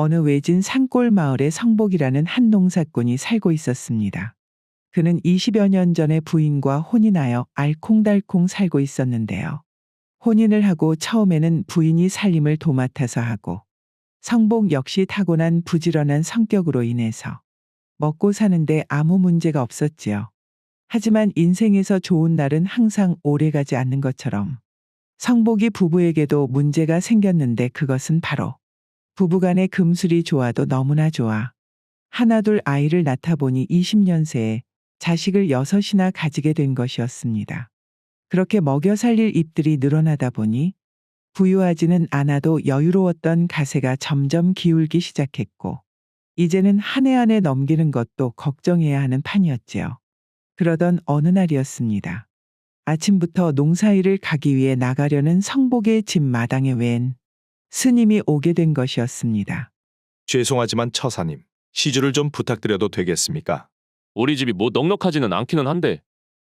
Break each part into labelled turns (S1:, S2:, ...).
S1: 어느 외진 산골 마을에 성복이라는 한 농사꾼이 살고 있었습니다. 그는 20여 년 전에 부인과 혼인하여 알콩달콩 살고 있었는데요. 혼인을 하고 처음에는 부인이 살림을 도맡아서 하고 성복 역시 타고난 부지런한 성격으로 인해서 먹고 사는데 아무 문제가 없었지요. 하지만 인생에서 좋은 날은 항상 오래가지 않는 것처럼 성복이 부부에게도 문제가 생겼는데 그것은 바로 부부간의 금술이 좋아도 너무나 좋아. 하나둘 아이를 낳다 보니 20년 새에 자식을 여섯이나 가지게 된 것이었습니다. 그렇게 먹여 살릴 입들이 늘어나다 보니 부유하지는 않아도 여유로웠던 가세가 점점 기울기 시작했고 이제는 한해한해 넘기는 것도 걱정해야 하는 판이었지요. 그러던 어느 날이었습니다. 아침부터 농사일을 가기 위해 나가려는 성복의 집 마당에 웬 스님이 오게 된 것이었습니다.
S2: 죄송하지만 처사님, 시주를 좀 부탁드려도 되겠습니까?
S3: 우리 집이 뭐 넉넉하지는 않기는 한데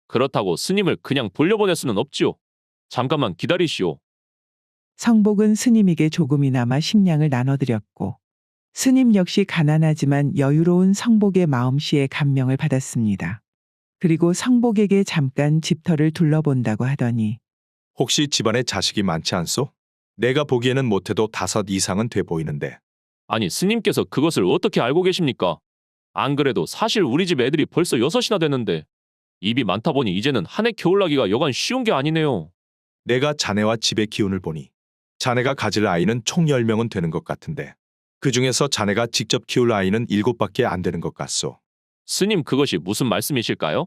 S3: 그렇다고 스님을 그냥 돌려보낼 수는 없지요. 잠깐만 기다리시오.
S1: 성복은 스님에게 조금이나마 식량을 나눠드렸고 스님 역시 가난하지만 여유로운 성복의 마음씨에 감명을 받았습니다. 그리고 성복에게 잠깐 집터를 둘러본다고 하더니
S2: 혹시 집안에 자식이 많지 않소? 내가 보기에는 못해도 다섯 이상은 돼 보이는데.
S3: 아니 스님께서 그것을 어떻게 알고 계십니까? 안 그래도 사실 우리 집 애들이 벌써 여섯이나 됐는데 입이 많다 보니 이제는 한 해 겨울나기가 여간 쉬운 게 아니네요.
S2: 내가 자네와 집의 기운을 보니 자네가 가질 아이는 총 10명은 되는 것 같은데 그 중에서 자네가 직접 키울 아이는 7밖에 안 되는 것 같소.
S3: 스님 그것이 무슨 말씀이실까요?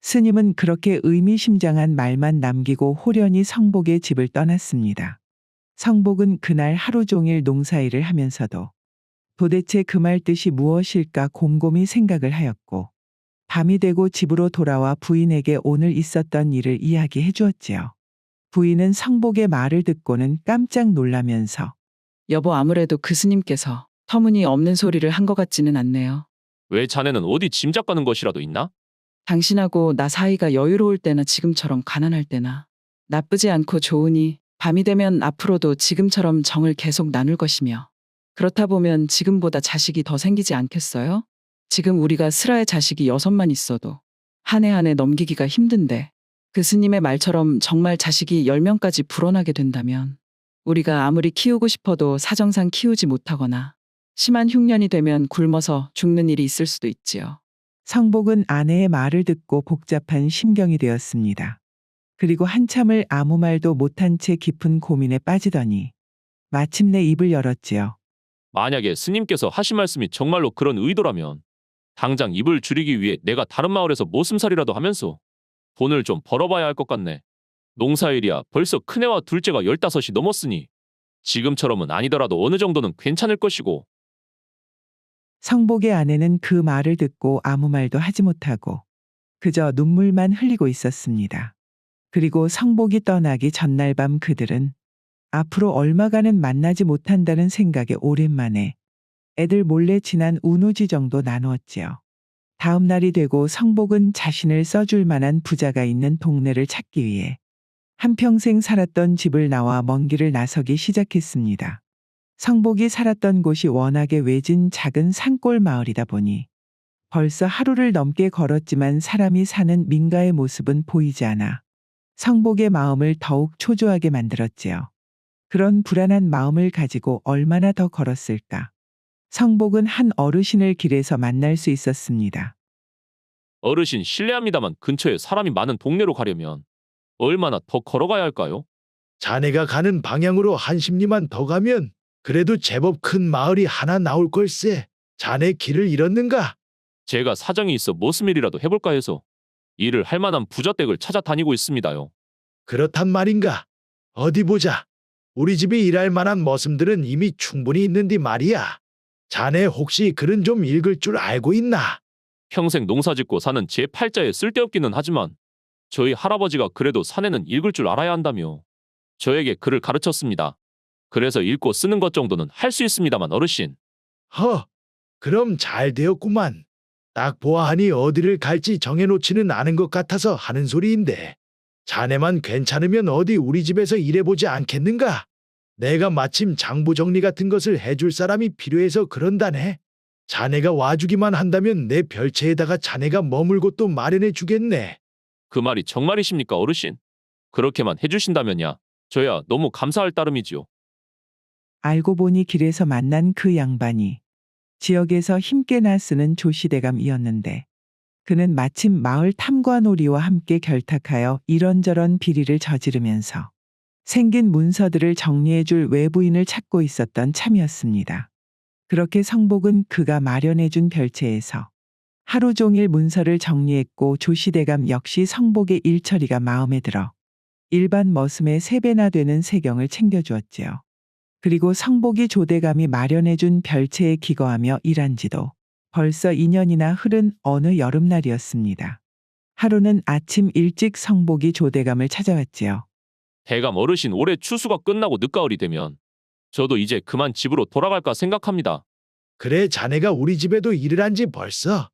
S1: 스님은 그렇게 의미심장한 말만 남기고 호련히 성복의 집을 떠났습니다. 성복은 그날 하루 종일 농사일을 하면서도 도대체 그 말 뜻이 무엇일까 곰곰이 생각을 하였고 밤이 되고 집으로 돌아와 부인에게 오늘 있었던 일을 이야기해 주었지요. 부인은 성복의 말을 듣고는 깜짝 놀라면서
S4: 여보 아무래도 그 스님께서 터무니 없는 소리를 한 것 같지는 않네요.
S3: 왜 자네는 어디 짐작 가는 것이라도 있나?
S4: 당신하고 나 사이가 여유로울 때나 지금처럼 가난할 때나 나쁘지 않고 좋으니 밤이 되면 앞으로도 지금처럼 정을 계속 나눌 것이며 그렇다 보면 지금보다 자식이 더 생기지 않겠어요? 지금 우리가 슬아의 자식이 여섯만 있어도 한 해 한 해 넘기기가 힘든데 그 스님의 말처럼 정말 자식이 열명까지 불어나게 된다면 우리가 아무리 키우고 싶어도 사정상 키우지 못하거나 심한 흉년이 되면 굶어서 죽는 일이 있을 수도 있지요.
S1: 성복은 아내의 말을 듣고 복잡한 심경이 되었습니다. 그리고 한참을 아무 말도 못한 채 깊은 고민에 빠지더니 마침내 입을 열었지요.
S3: 만약에 스님께서 하신 말씀이 정말로 그런 의도라면 당장 입을 줄이기 위해 내가 다른 마을에서 모슴살이라도 하면서 돈을 좀 벌어봐야 할 것 같네. 농사일이야 벌써 큰애와 둘째가 열다섯이 넘었으니 지금처럼은 아니더라도 어느 정도는 괜찮을 것이고
S1: 성복의 아내는 그 말을 듣고 아무 말도 하지 못하고 그저 눈물만 흘리고 있었습니다. 그리고 성복이 떠나기 전날 밤 그들은 앞으로 얼마간은 만나지 못한다는 생각에 오랜만에 애들 몰래 지난 운우지 정도 나누었지요. 다음 날이 되고 성복은 자신을 써줄 만한 부자가 있는 동네를 찾기 위해 한평생 살았던 집을 나와 먼 길을 나서기 시작했습니다. 성복이 살았던 곳이 워낙에 외진 작은 산골 마을이다 보니 벌써 하루를 넘게 걸었지만 사람이 사는 민가의 모습은 보이지 않아 성복의 마음을 더욱 초조하게 만들었지요. 그런 불안한 마음을 가지고 얼마나 더 걸었을까. 성복은 한 어르신을 길에서 만날 수 있었습니다.
S3: 어르신 실례합니다만 근처에 사람이 많은 동네로 가려면 얼마나 더 걸어가야 할까요?
S5: 자네가 가는 방향으로 한 십리만 더 가면 그래도 제법 큰 마을이 하나 나올 걸세. 자네 길을 잃었는가?
S3: 제가 사정이 있어 무슨 일이라도 해볼까 해서 일을 할 만한 부자댁을 찾아다니고 있습니다요.
S5: 그렇단 말인가? 어디 보자. 우리 집이 일할 만한 머슴들은 이미 충분히 있는데 말이야. 자네 혹시 글은 좀 읽을 줄 알고 있나?
S3: 평생 농사짓고 사는 제 팔자에 쓸데없기는 하지만 저희 할아버지가 그래도 사내는 읽을 줄 알아야 한다며 저에게 글을 가르쳤습니다. 그래서 읽고 쓰는 것 정도는 할 수 있습니다만 어르신
S5: 허, 그럼 잘 되었구만. 딱 보아하니 어디를 갈지 정해놓지는 않은 것 같아서 하는 소리인데. 자네만 괜찮으면 어디 우리 집에서 일해보지 않겠는가? 내가 마침 장부 정리 같은 것을 해줄 사람이 필요해서 그런다네. 자네가 와주기만 한다면 내 별채에다가 자네가 머물 곳도 마련해 주겠네.
S3: 그 말이 정말이십니까, 어르신? 그렇게만 해주신다면야 저야 너무 감사할 따름이지요.
S1: 알고 보니 길에서 만난 그 양반이 지역에서 힘께 나 쓰는 조시대감이었는데 그는 마침 마을 탐관오리와 함께 결탁하여 이런저런 비리를 저지르면서 생긴 문서들을 정리해줄 외부인을 찾고 있었던 참이었습니다. 그렇게 성복은 그가 마련해준 별채에서 하루 종일 문서를 정리했고 조시대감 역시 성복의 일처리가 마음에 들어 일반 머슴의 세배나 되는 세경을 챙겨주었지요. 그리고 성복이 조대감이 마련해준 별채에 기거하며 일한 지도 벌써 2년이나 흐른 어느 여름날이었습니다. 하루는 아침 일찍 성복이 조대감을 찾아왔지요.
S3: 대감 어르신 올해 추수가 끝나고 늦가을이 되면 저도 이제 그만 집으로 돌아갈까 생각합니다.
S5: 그래 자네가 우리 집에도 일을 한 지 벌써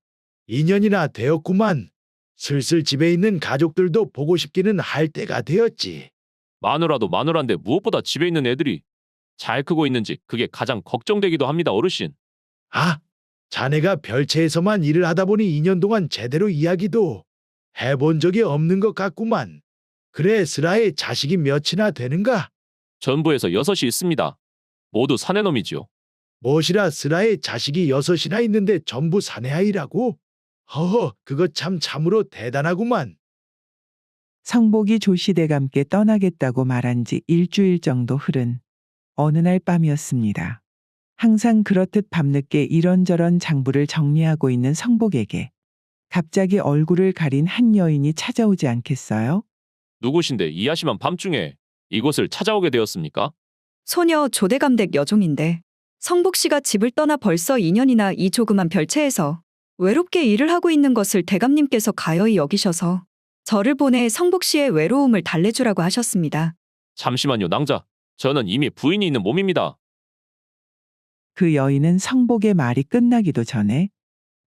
S5: 2년이나 되었구만. 슬슬 집에 있는 가족들도 보고 싶기는 할 때가 되었지.
S3: 마누라도 마누라인데 무엇보다 집에 있는 애들이 잘 크고 있는지 그게 가장 걱정되기도 합니다, 어르신.
S5: 아, 자네가 별채에서만 일을 하다 보니 2년 동안 제대로 이야기도 해본 적이 없는 것 같구만. 그래, 스라의 자식이 몇이나 되는가?
S3: 전부에서 여섯이 있습니다. 모두 사내놈이지요.
S5: 무엇이라 스라의 자식이 여섯이나 있는데 전부 사내아이라고? 허허, 그거 참 참으로 대단하구만.
S1: 성복이 조시대감께 떠나겠다고 말한 지 일주일 정도 흐른 어느 날 밤이었습니다. 항상 그렇듯 밤늦게 이런저런 장부를 정리하고 있는 성복에게 갑자기 얼굴을 가린 한 여인이 찾아오지 않겠어요?
S3: 누구신데 이 야심한 밤중에 이곳을 찾아오게 되었습니까?
S6: 소녀 조대감댁 여종인데 성복 씨가 집을 떠나 벌써 2년이나 이 조그만 별채에서 외롭게 일을 하고 있는 것을 대감님께서 가여이 여기셔서 저를 보내 성복 씨의 외로움을 달래주라고 하셨습니다.
S3: 잠시만요, 낭자. 저는 이미 부인이 있는 몸입니다.
S1: 그 여인은 성복의 말이 끝나기도 전에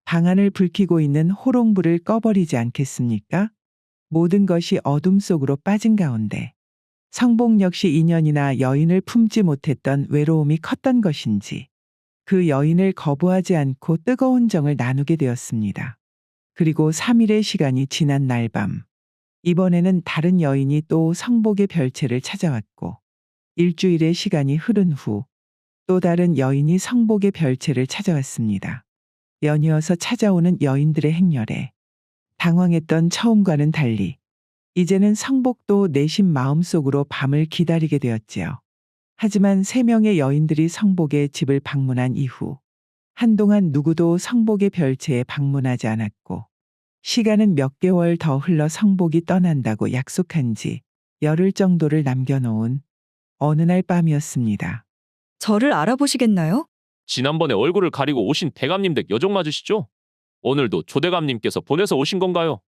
S1: 방안을 불키고 있는 호롱불을 꺼버리지 않겠습니까? 모든 것이 어둠 속으로 빠진 가운데 성복 역시 2년이나 여인을 품지 못했던 외로움이 컸던 것인지 그 여인을 거부하지 않고 뜨거운 정을 나누게 되었습니다. 그리고 3일의 시간이 지난 날 밤 이번에는 다른 여인이 또 성복의 별채를 찾아왔고 일주일의 시간이 흐른 후 또 다른 여인이 성복의 별채를 찾아왔습니다. 연이어서 찾아오는 여인들의 행렬에 당황했던 처음과는 달리 이제는 성복도 내심 마음속으로 밤을 기다리게 되었지요. 하지만 세 명의 여인들이 성복의 집을 방문한 이후 한동안 누구도 성복의 별채에 방문하지 않았고 시간은 몇 개월 더 흘러 성복이 떠난다고 약속한 지 열흘 정도를 남겨놓은 어느 날 밤이었습니다.
S6: 저를 알아보시겠나요?
S3: 지난번에 얼굴을 가리고 오신 대감님 댁 여종 맞으시죠? 오늘도 조대감님께서 보내서 오신 건가요?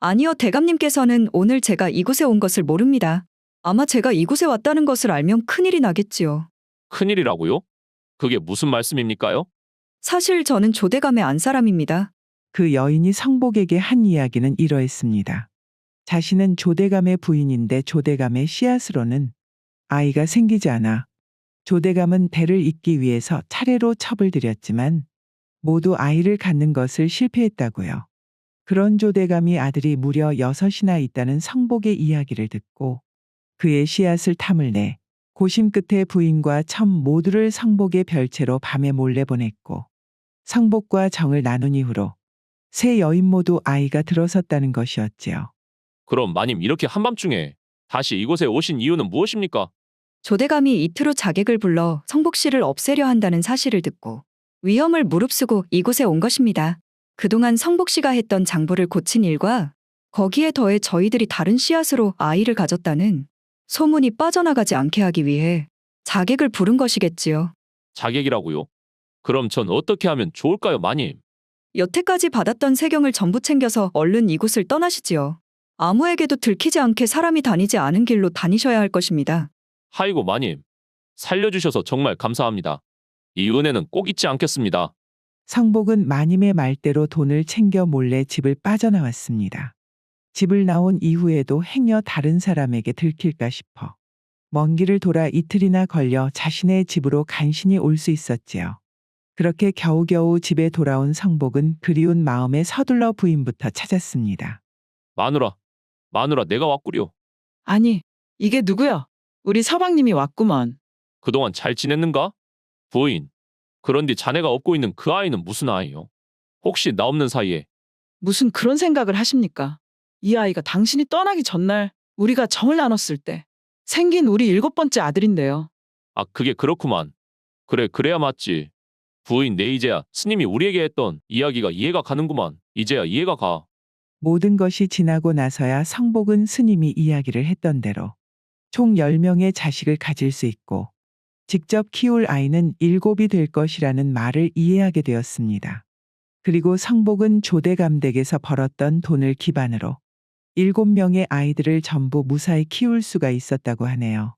S6: 아니요, 대감님께서는 오늘 제가 이곳에 온 것을 모릅니다. 아마 제가 이곳에 왔다는 것을 알면 큰일이 나겠지요.
S3: 큰일이라고요? 그게 무슨 말씀입니까요?
S6: 사실 저는 조대감의 안사람입니다.
S1: 그 여인이 성복에게 한 이야기는 이러했습니다. 자신은 조대감의 부인인데 조대감의 씨앗으로는 아이가 생기지 않아 조대감은 대를 잇기 위해서 차례로 첩을 들였지만 모두 아이를 갖는 것을 실패했다고요. 그런 조대감이 아들이 무려 여섯이나 있다는 성복의 이야기를 듣고 그의 씨앗을 탐을 내 고심 끝에 부인과 첨 모두를 성복의 별채로 밤에 몰래 보냈고 성복과 정을 나눈 이후로 세 여인 모두 아이가 들어섰다는 것이었지요.
S3: 그럼 마님 이렇게 한밤중에 다시 이곳에 오신 이유는 무엇입니까?
S6: 조대감이 이틀 후 자객을 불러 성복 씨를 없애려 한다는 사실을 듣고 위험을 무릅쓰고 이곳에 온 것입니다. 그동안 성복 씨가 했던 장부를 고친 일과 거기에 더해 저희들이 다른 씨앗으로 아이를 가졌다는 소문이 빠져나가지 않게 하기 위해 자객을 부른 것이겠지요.
S3: 자객이라고요? 그럼 전 어떻게 하면 좋을까요, 마님?
S6: 여태까지 받았던 세경을 전부 챙겨서 얼른 이곳을 떠나시지요. 아무에게도 들키지 않게 사람이 다니지 않은 길로 다니셔야 할 것입니다.
S3: 하이고 마님. 살려주셔서 정말 감사합니다. 이 은혜는 꼭 잊지 않겠습니다.
S1: 성복은 마님의 말대로 돈을 챙겨 몰래 집을 빠져나왔습니다. 집을 나온 이후에도 행여 다른 사람에게 들킬까 싶어 먼 길을 돌아 이틀이나 걸려 자신의 집으로 간신히 올 수 있었지요. 그렇게 겨우겨우 집에 돌아온 성복은 그리운 마음에 서둘러 부인부터 찾았습니다.
S3: 마누라, 마누라 내가 왔구려.
S4: 아니, 이게 누구여? 우리 서방님이 왔구먼.
S3: 그동안 잘 지냈는가? 부인. 그런데 자네가 업고 있는 그 아이는 무슨 아이요? 혹시 나 없는 사이에
S4: 무슨 그런 생각을 하십니까? 이 아이가 당신이 떠나기 전날 우리가 정을 나눴을 때 생긴 우리 일곱 번째 아들인데요.
S3: 아 그게 그렇구만. 그래 그래야 맞지. 부인 내 이제야 스님이 우리에게 했던 이야기가 이해가 가는구만. 이제야 이해가 가.
S1: 모든 것이 지나고 나서야 성복은 스님이 이야기를 했던 대로 총 10명의 자식을 가질 수 있고 직접 키울 아이는 일곱이 될 것이라는 말을 이해하게 되었습니다. 그리고 성복은 조대감댁에서 벌었던 돈을 기반으로 일곱 명의 아이들을 전부 무사히 키울 수가 있었다고 하네요.